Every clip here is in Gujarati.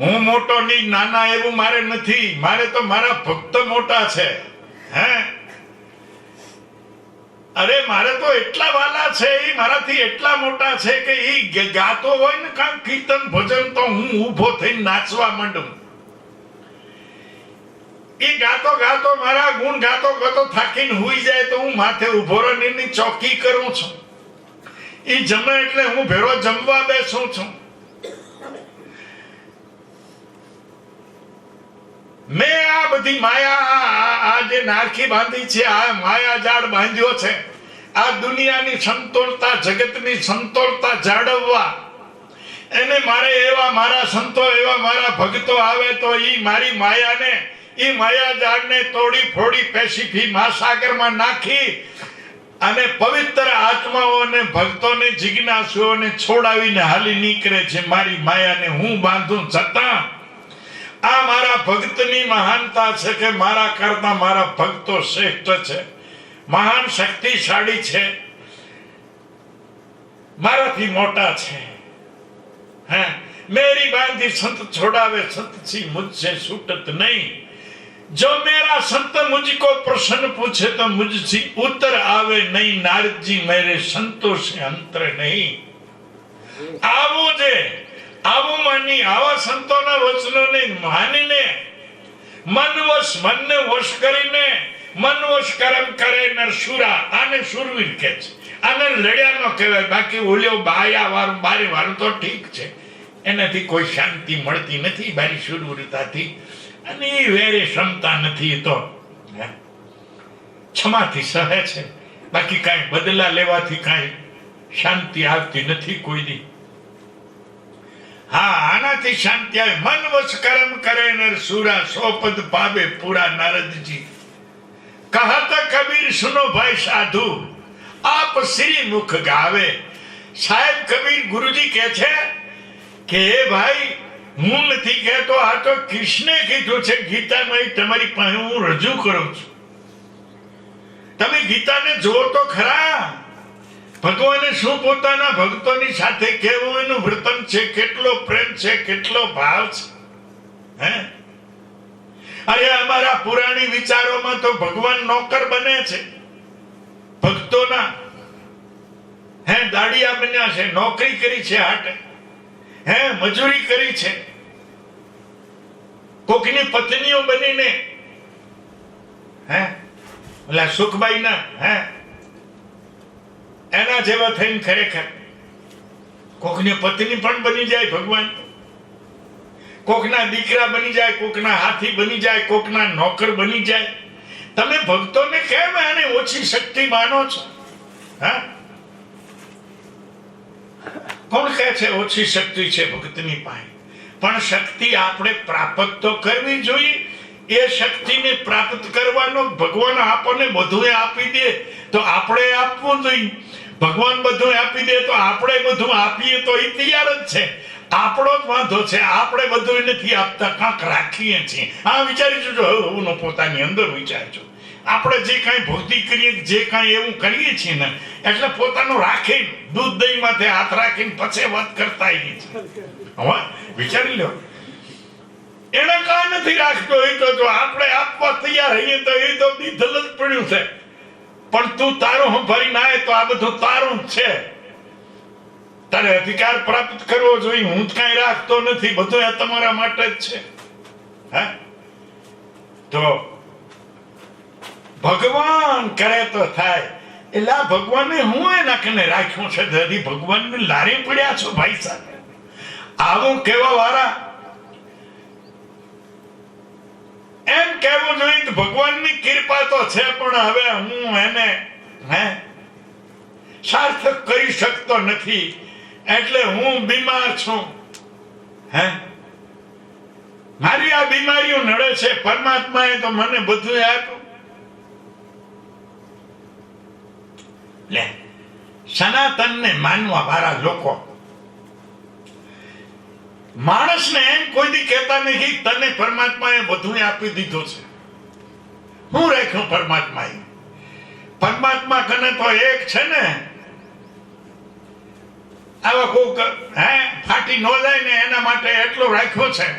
હું મોટો નહીં, નાના એવું મારે નથી. મારે તો મારા ભક્ત મોટા છે. હે? અરે, મારે તો એટલા વાલા છે એ મારાથી એટલા મોટા છે કે એ ગાતો હોય ને કાં કીર્તન, ભજન, તો હું ઊભો થઈને નાચવા માંડું. એ ગાતો ગાતો મારા ગુણ ગાતો ગાતો થાકીને હુઈ જાય તો હું માથે ઊભો રહીને ચોકી કરું છું. એ જમે એટલે હું ભેરો જમવા બેસું છું મેં આ બધી માયા આ- જે નાખી બાંધી છે, આ માયા જાળ બાંધ્યો છે, આ દુનિયાની સંતોળતા, જગતની સંતોળતા જાળવવા. એને મારે એવા મારા સંતો, એવા મારા ભક્તો આવે તો ઈ મારી માયાને, ઈ માયા જાળને તોડી ફોડી પેશીફી મહાસાગરમાં નાખી અને પવિત્ર આત્માઓને, ભક્તોને, જિજ્ઞાસુઓને છોડાવીને હાલી નીકળે છે મારી માયાને. હું બાંધું છતાં આ મારા ભક્તની મહાનતા છે કે મારા કરતા મારા ભક્તો શ્રેષ્ઠ છે. મહાન શક્તિશાળી છે. મારાથી મોટા છે. હે? મેરી બાંધી સંત છોડાવે સંત સી મુજસે છૂટત નહીં. જો મેરા સંત મુજકો પ્રશ્ન પૂછે તો મુજથી ઉત્તર આવે નહીં. નારદજી, મેરે સંતોષે અંતર નહીં. આવો જે આવું માની આવા સંતોના વચનોને માનીને મનવશ મનને વશ કરીને, મન વશ કર્મ કરે નરસુરા આને સુરવીર કે છે. આને લડ્યા નો કહેવાય, બાકી ઓલ્યો બાયા વાળું બારી વાળું તો ઠીક છે. એનાથી કોઈ શાંતિ મળતી નથી, બારી સુરવીરતાથી અને એ વેરે ક્ષમતા નથી તો? ક્ષમાથી સહે છે. બાકી કાંઈ બદલા લેવાથી કાંઈ શાંતિ આવતી નથી કોઈની. હા, આનાથી શાંતિ આવે. મન વશ કરમ કરે મુખ ગાવે. સાહેબ કબીર ગુરુજી કહે છે કે ભાઈ હું નથી કહેતો આ તો કૃષ્ણે કીધું છે, ગીતામાં તમારી પાસે હું રજૂ કરું છું. તમે ગીતાને જુઓ તો ખરા. ભગવાને શું પોતાના ભક્તોની સાથે કેવું એનું વર્તન છે? કેટલો પ્રેમ છે? કેટલો ભાવ છે? હે? અરે અમારા પુરાણી વિચારોમાં તો ભગવાન નોકર બને છે. ભક્તોના, હે, દાડિયા બન્યા છે, નોકરી કરી છે હાટે. હે, મજૂરી કરી છે. કોકની પત્નીઓ બનીને, હે, ઓલા સુખબાઈ ના હે એના જેવા થઈને ખરેખર કોકની પત્ની પણ બની જાય ભગવાન. કોકના દીકરા બની જાય, કોકના હાથી બની જાય, કોકના નોકર બની જાય. તમે ભક્તોને કેમ આને ઓછી શક્તિ માનો છો? કોણ કહે છે ઓછી શક્તિ છે ભક્તની પાસે? પણ શક્તિ આપણે પ્રાપ્ત તો કરવી જોઈએ. એ શક્તિને પ્રાપ્ત કરવાનો ભગવાન આપણને બધું આપી દે તો આપણે આપવું જોઈએ. ભગવાન બધું આપી દે તો આપણે બધું આપીએ તો એ તૈયાર જ છે. આપણો જ વાંધો છે. આપણે બધું નથી આપતા. કાંક રાખીએ છીએ. આ વિચારી જોજો હું પોતાની અંદર વિચારજો. આપણે જે કાંઈ ભક્તિ કરીએ, જે કાંઈ એવું કરીએ છીએ ને, એટલે પોતાનું રાખીને, દૂધ દહીં માથે હાથ રાખીને પછી વાત કરતા આવીએ છીએ. હવે વિચારી લો. એને કાંઈ નથી રાખતો. એ તો જો આપણે આપવા તૈયાર રહીએ તો એ તો દીધલ જ પડ્યું છે. પણ તું તારું સંભાળી ના આવે તો આ બધું તારું જ છે. તારે અધિકાર પ્રાપ્ત કરવો જોઈએ, હું જ કાંઈ રાખતો નથી, બધું આ તમારા માટે જ છે. હે? તો ભગવાન કરે તો થાય. એટલે આ ભગવાને હું એ નાખીને રાખ્યું છે, દાદી, ભગવાનને લારી પડ્યા છો ભાઈ સાહેબ. આવું કેવા વાળા એમ કહેવું જોઈએ કે ભગવાનની કૃપા તો છે, પણ હવે હું એને, હે, સાર્થક કરી શકતો નથી. એટલે હું બીમાર છું. હે? મારી આ બીમારીઓ નડે છે, પરમાત્માએ તો મને બધું આપ્યું. લે, સનાતનને માનવા વાળા લોકો માણસને એમ કોઈ દી કહેતા નથી તને પરમાત્માએ બધું આપી દીધું છે. હું રાખ્યું પરમાત્માએ? પરમાત્મા કને તો એક છે ને? આવા કોક, હે, ફાટી ન જાય ને એના માટે એટલો રાખ્યો છે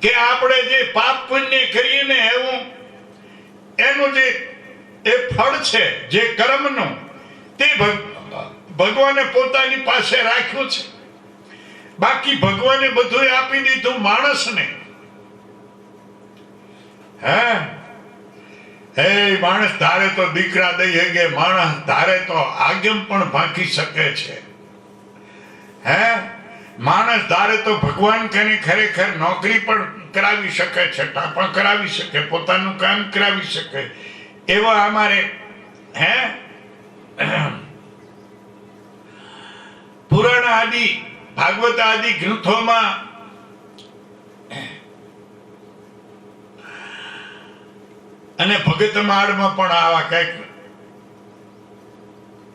કે આપણે જે પાપ પુણ્ય કરીએ ને એવું, એનું જે, એ ફળ છે, જે કર્મનું, તે ભગવાને પોતાની પાસે રાખ્યું છે. બાકી ભગવાને બધું આપી દીધું માણસને. હે? હે, માણસ ધારે તો દીકરા દઈ હગે, માણસ ધારે તો આગમ પણ ભાંકી શકે છે. હે? માણસ ધારે તો ભગવાન કને ખરેખર નોકરી પણ કરાવી શકે છે ટાપા કરાવી શકે, પોતાનું કામ કરાવી શકે. એવા અમારે, હે? પુરાણ આદિ ભાગવત આદિ ગ્રંથોમાં, અને ભગત માળમાં પણ આવા કંઈક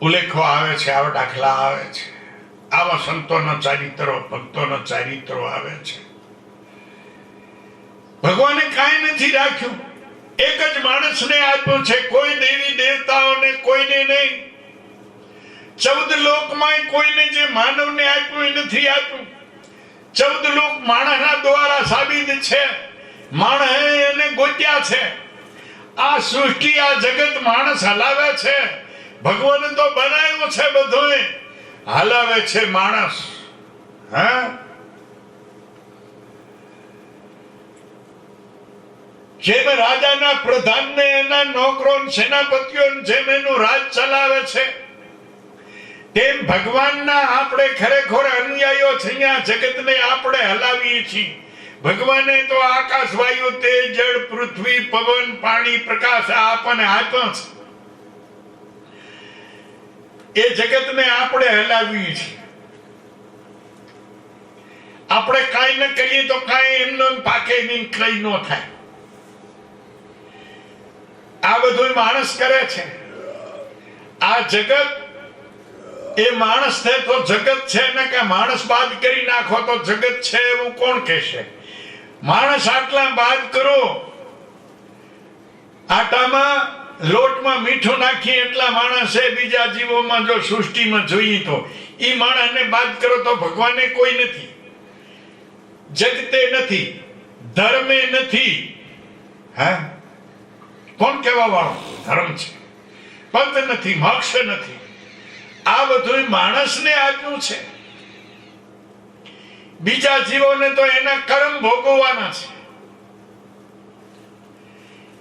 ઉલ્લેખો આવે છે, આવા દાખલા આવે છે. આવા સંતોનો ચારિત્રો, ભક્તોનો ચારિત્રો આવે છે. ભગવાને કાંઈ નથી રાખ્યું. એક જ માણસને આપ્યો છે, કોઈ દેવી દેવતાઓને કોઈને નહીં. ચૌદ લોકમાં કોઈને જે માનવને આપ્યું એ નથી આપ્યું. ચૌદ લોક માણસના દ્વારા સાબિત છે. માણસે એને ગોત્યા છે. આ સૃષ્ટિ, આ જગત માણસ હલાવે છે. ભગવાન તો બનાવ્યું છે બધું હલાવે છે માણસ. હા? જેમ રાજાના પ્રધાનને, એના નોકરો સેનાપતિઓ જેમ એનું રાજ ચલાવે છે તેમ ભગવાનના આપણે ખરેખર અનુયાયીઓ છે અહીંયા જગતને આપણે હલાવીએ છીએ. ભગવાને તો આકાશ વાયુ તેજ, જળ, પૃથ્વી, પવન, પાણી, પ્રકાશ, આ આપણને આપ્યો છે. એ જગતને આપણે હલાવીએ છીએ. આપણે કાંઈ ન કરીએ તો કાંઈ એમનો એમ પાકે નહીં કઈ ન થાય. આ બધું માણસ કરે છે. આ જગત એ માણસ છે તો જગત છે ને કે માણસ બાદ કરી નાખો તો જગત છે એવું કોણ કહેશે? માણસ આટલા બાદ કરો, આટામાં લોટમાં મીઠું નાખી એટલા માણસે બીજા જીવોમાં જો સૃષ્ટિમાં જોઈએ તો. એ માણસને બાદ કરો તો ભગવાને કોઈ નથી. જગતે નથી, ધર્મે નથી. હા? કોણ કહેવા વાળો ધર્મ છે. પદ નથી, મોક્ષ નથી. આ બધું માણસને આપ્યું છે. બીજા જીવોને તો એના કર્મ ભોગવવાના છે.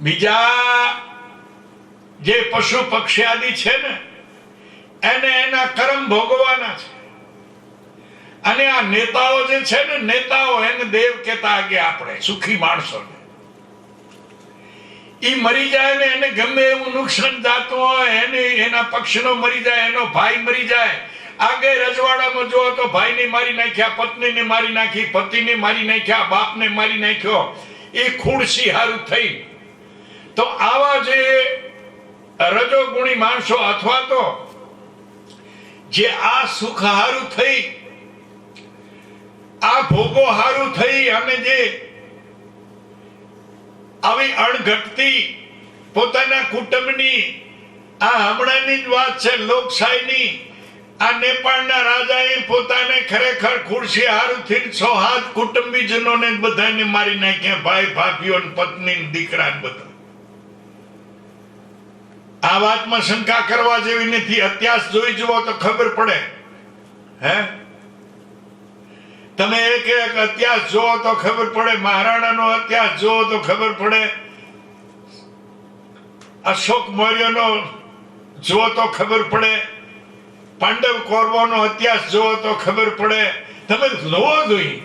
બીજા જે પશુ પક્ષી આદિ છે ને, એને એના કર્મ ભોગવવાના છે. અને આ નેતાઓ જે છે ને, નેતાઓ એને દેવ કહેતા આગે આપણે સુખી માણસોને ઈ મરી જાય ને એને ગમે એવું નુકસાન થતું હોય, એને એના પક્ષનો મરી જાય, એનો ભાઈ મરી જાય. આગે રજવાડામાં જો તો ભાઈને મારી નાખ્યા, પત્નીને મારી નાખી, પતિને મારી નાખ્યા, બાપને મારી નાખ્યો. એ ખુરશી હારું થઈ. તો આવા જે રજોગુણી માણસો અથવા તો જે આ સુખ હારું થઈ, આ ભોગો હારું થઈ અને જે આવી અણઘટતી પોતાના કુટુંબની, આ હમણાંની જ વાત છે, લોકશાહીની. આ નેપાળના રાજાએ પોતાને ખરેખર ખુરશી હારુથી સો હાથ કુટુંબીજનોને બધાને મારી નાખ્યા, ભાઈ, ભાભીઓ પત્ની દીકરા બધા. આ વાતમાં શંકા કરવા જેવી નથી. અત્યાસ જોઈ જુઓ તો ખબર પડે. હે? તમે એક એક અત્યાસ જુઓ તો ખબર પડે, મહારાણાનો અત્યાસ જુઓ તો ખબર પડે. અશોક મૌર્યનો જોવો તો ખબર પડે. પાંડવ કૌરવોનો અત્યાસ જુઓ તો ખબર પડે. તમે જોવો જોઈએ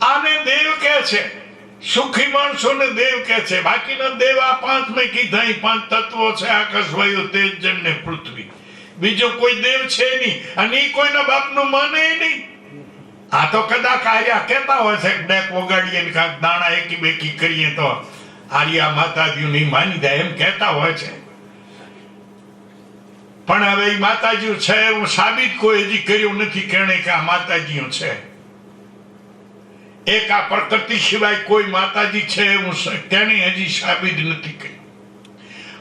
આને દેવ કે છે. સુખી માણસોને દેવ કે છે. બાકીના દેવ આ પાંચ મેં કીધા પાંચ તત્વો છે આકાશ વાયુ તેજ ને પૃથ્વી. બીજો કોઈ દેવ છે નહીં. અને એ કોઈના બાપનું માને નહીં. આ તો કદાચ આર્યા કહેતા હોય છે ડેક વગાડીએ દાણા એકી બેકી કરીએ તો આર્યા માતાજી નહીં માની જાય એમ કહેતા હોય છે. પણ હવે એ માતાજી છે એવું સાબિત કોઈ હજી કર્યું નથી કેણે કે આ માતાજીઓ છે. એક આ પ્રકૃતિ સિવાય કોઈ માતાજી છે એવું તેને હજી સાબિત નથી કર્યું.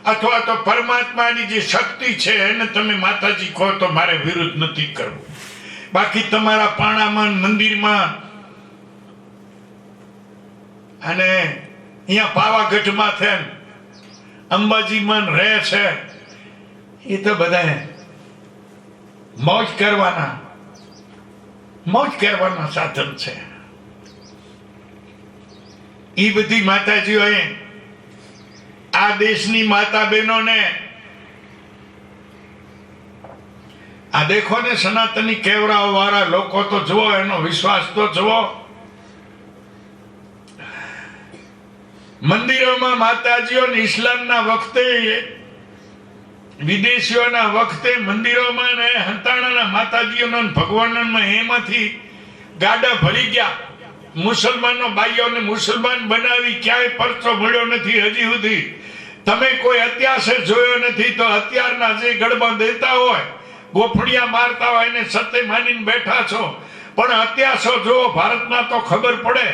અથવા તો પરમાત્માની જે શક્તિ છે એને તમે માતાજી કહો તો મારે વિરુદ્ધ નથી કરવું. બાકી તમારા પાણામાં, મંદિરમાં અને અહીંયા પાવાગઢમાં છે. અંબાજીમાં રહે છે. એ તો બધા મોજ કરવાના મોજ કરવાના સાધન છે. એ બધી માતાજીઓએ આ દેશની માતા બહેનોને આ દેખો ને સનાતની કેવરાઓ વાળા લોકો તો જુઓ, એનો વિશ્વાસ તો જુઓ. મંદિરોમાં માતાજીઓ ઇસ્લામના વખતે, વિદેશીઓના વખતે મંદિરોમાં ને હંતાણાના માતાજીઓના ભગવાનોમાં એમાંથી ગાડા ભરી ગયા. મુસલમાનો ભાઈઓને મુસલમાન બનાવી ક્યાંય પરચો મળ્યો નથી હજી સુધી. તમે કોઈ અત્યાસે જોયો નથી તો અત્યારના જે ગરબા દેતા હોય ગોફડિયા મારતા હોય એને સત્ય માનીને બેઠા છો. પણ અત્યાસો જો ભારતના તો ખબર પડે.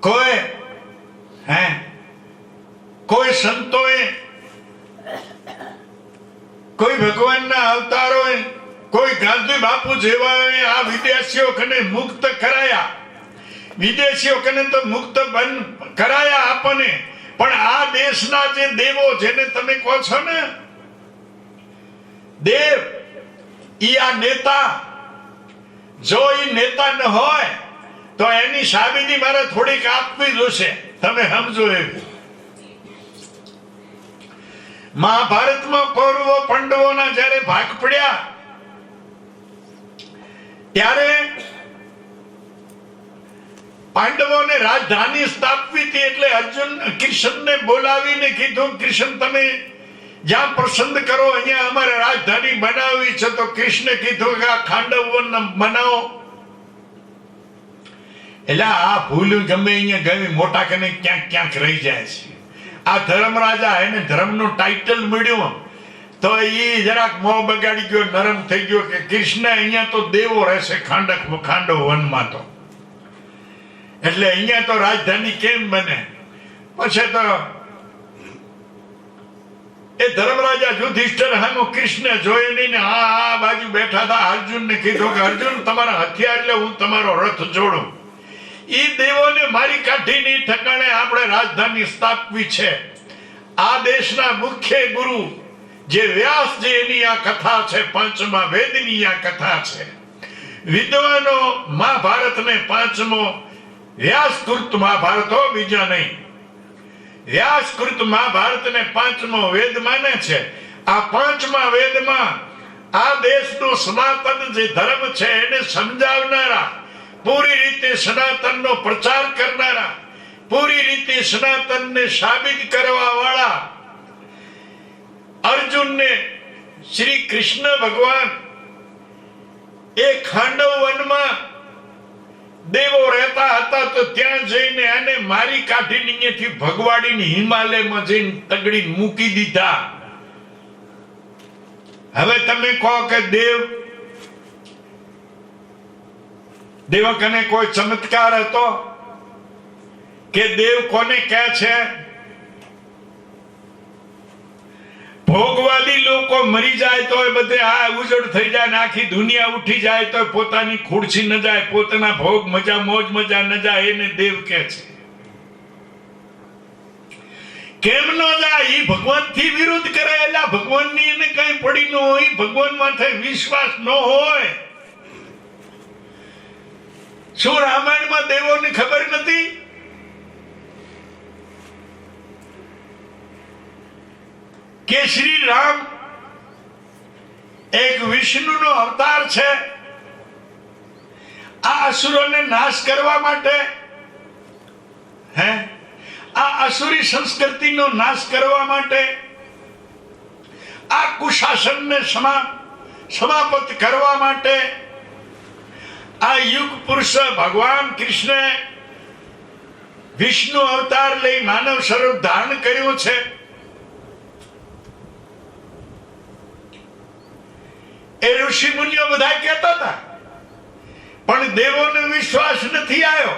કોઈ, હે, કોઈ સંતોએ, કોઈ ભગવાનના અવતારોએ, કોઈ ગાંધી બાપુ જેવાએ આ વિદેશીઓ કને મુક્ત કરાયા. વિદેશીઓ કને તો મુક્ત બન, કરાયા આપણને. પણ આ દેશના જે દેવો જેને તમે કહો છો ને, દેવ, ઈ આ નેતા. જો ઈ નેતા ન હોય, તો એની સાબિતી મારે થોડીક આપવી જોશે. તમે સમજો એવું મહાભારતમાં કૌરવો પાંડવોના જ્યારે ભાગ પડ્યા, ત્યારે પાંડવોને રાજધાની સ્થાપવી હતી એટલે અર્જુન કૃષ્ણને બોલાવીને કીધું કૃષ્ણ તમે જ્યાં પસંદ કરો, અહીંયા અમારે રાજધાની બનાવવી છે. તો કૃષ્ણ કીધું કે આ ખાંડવ બનાવો. એટલે આ ભૂલ ગમે અહીંયા ગમે, મોટા કને ક્યાંક ક્યાંક રહી જાય છે. આ ધર્મ રાજા એને ધર્મનું ટાઇટલ મળ્યું તો એ જરાક મોં બગાડી ગયો, નરમ થઈ ગયો કે કૃષ્ણ અહીંયા તો દેવો રહેશે ખાંડક ખાંડો વનમાં તો. એટલે અહીંયા તો રાજધાની કેમ બને? પછી તો એ ધર્મરાજા યુધિષ્ઠર હામો કૃષ્ણ જોઈ નહીં ને આ આ બાજુ બેઠા હતા અર્જુન ને કીધું કે, અર્જુન, તમારા હથિયાર એટલે હું તમારો રથ જોડું. ઈ દેવોને મારી કાઢીની ઠકાણે આપણે રાજધાની સ્થાપવી છે. આ દેશના મુખ્ય ગુરુ, જે વ્યાસ જે એની આ કથા છે, પંચમા વેદની આ કથા છે. વિદ્વાનો મહાભારતને પાંચમો વ્યાસકૃત મહાભારત બીજા નહીં. વ્યાસકૃત મહાભારતને પાંચમો વેદ માને છે. આ પાંચમા વેદમાં આ દેશનું સનાતન જે ધર્મ છે એને સમજાવનારા, પૂરી રીતે સનાતનનો પ્રચાર કરનારા, પૂરી રીતે સનાતનને સાબિત કરવા વાળા અર્જુનને શ્રી કૃષ્ણ ભગવાન એ ખાંડવ વનમાં દેવો રહેતા હતા તો ત્યાં જઈને એને મારી કાઢીને અહીંયાથી ભગવાડીને હિમાલયમાં જઈને તગડી મૂકી દીધા. હવે તમે કહો કે દેવ, દેવકને કોઈ ચમત્કાર હતો? કે દેવ કોને કહે છે? ભોગવાદી લોકો મરી જાય તો બધે આ ઉજળ થઈ જાય આખી દુનિયા ઉઠી જાય તો પોતાની ખુરશી ન જાય, પોતાના ભોગ મજા, મોજ મજા ન જાય, એને દેવ કે છે. કેમ ન જાય? એ ભગવાનથી વિરુદ્ધ કરે, એટલે ભગવાનની એને કઈ પડી ન હોય ભગવાન માથે વિશ્વાસ ન હોય. શું રામાયણમાં દેવોની ખબર નથી કે શ્રી રામ એક વિષ્ણુનો અવતાર છે. આ અસુરોને નાશ કરવા માટે, હે, આ અસુરી સંસ્કૃતિનો નાશ કરવા માટે, આ કુશાસનને સમા, સમાપ્ત કરવા માટે, આ યુગ પુરુષ ભગવાન કૃષ્ણે વિષ્ણુ અવતાર લઈ માનવ સ્વરૂપ ધારણ કર્યું છે એ ઋષિ મુનિઓ બધા કહેતા હતા, પણ દેવોને વિશ્વાસ નથી આવ્યો.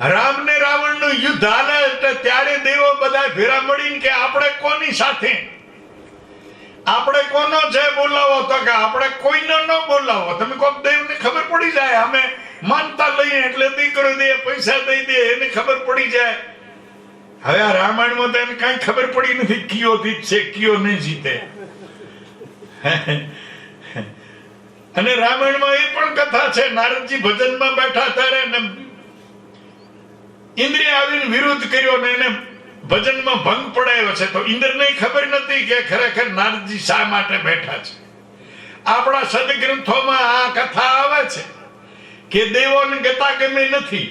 રાવણનું યુદ્ધ હાલે એટલે ત્યારે દેવો બધા ભેરા મળીને કે, આપણે કોની સાથે? આપણે કોનો છે બોલાવો? તો કે, આપણે કોઈનો ન બોલાવો. તમે કોક દેવને ખબર પડી જાય, અમે માનતા લઈએ એટલે દીકરો દે, પૈસા દઈ દે, એને ખબર પડી જાય. હવે આ રામાયણમાં તો એને કાંઈ ખબર પડી નથી, કયો જીતશે, કયો નહીં જીતે? અને રામાયણમાં એ પણ કથા છે, નારદજી ભજનમાં બેઠા ત્યારે એને ઇન્દ્રિય આવીને વિરોધ કર્યો ને એને ભજનમાં ભંગ પડાયો છે. તો ઇન્દ્રને ખબર નથી કે ખરેખર નારદજી શા માટે બેઠા છે. આપણા સદગ્રંથોમાં આ કથા આવે છે કે દેવોને ગતા ગમે નથી.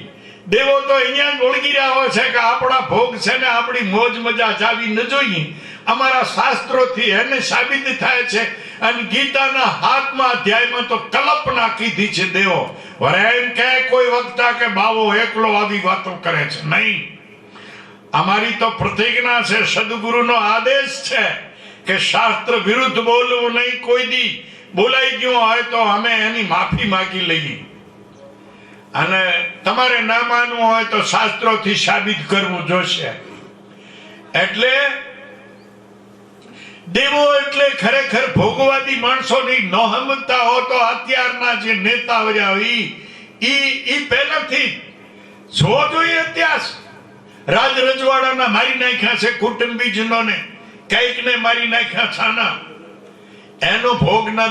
દેવો તો અહીંયા ઓળગી રહ્યા હોય છે કે આપણા ભોગ છે ને આપણી મોજ મજા જાવી ન જોઈએ. અમારા શાસ્ત્રોથી એને સાબિત થાય છે અને ગીતાના હાથમાં અધ્યાયમાં તો કલ્પના કીધી છે દેવો. વરે એમ કે કોઈ વક્તા કે બાવો એકલો આવી વાતો કરે છે. નહીં. અમારી તો પ્રતિજ્ઞા છે, સદગુરુનો આદેશ છે કે શાસ્ત્ર વિરુદ્ધ બોલવું નહીં. કોઈ દી બોલાઈ ગયું હોય તો અમે એની માફી માંગી લઈએ. અને તમારે ના માનવું હોય તો શાસ્ત્રોથી સાબિત કરવું જોશે. એટલે દેવો એટલે ખરેખર ભોગવાદી માણસોની સમજતા હો તો અત્યારના જે નેતા રહ્યા ઈ ઈ પહેલાથી જો. જોઈએ ઇતિહાસ રાજ રજવાડાના મારી નાખ્યા છે કુટુંબીજનોને કંઈક ને મારી નાખ્યા છાના એનો ભોગ ના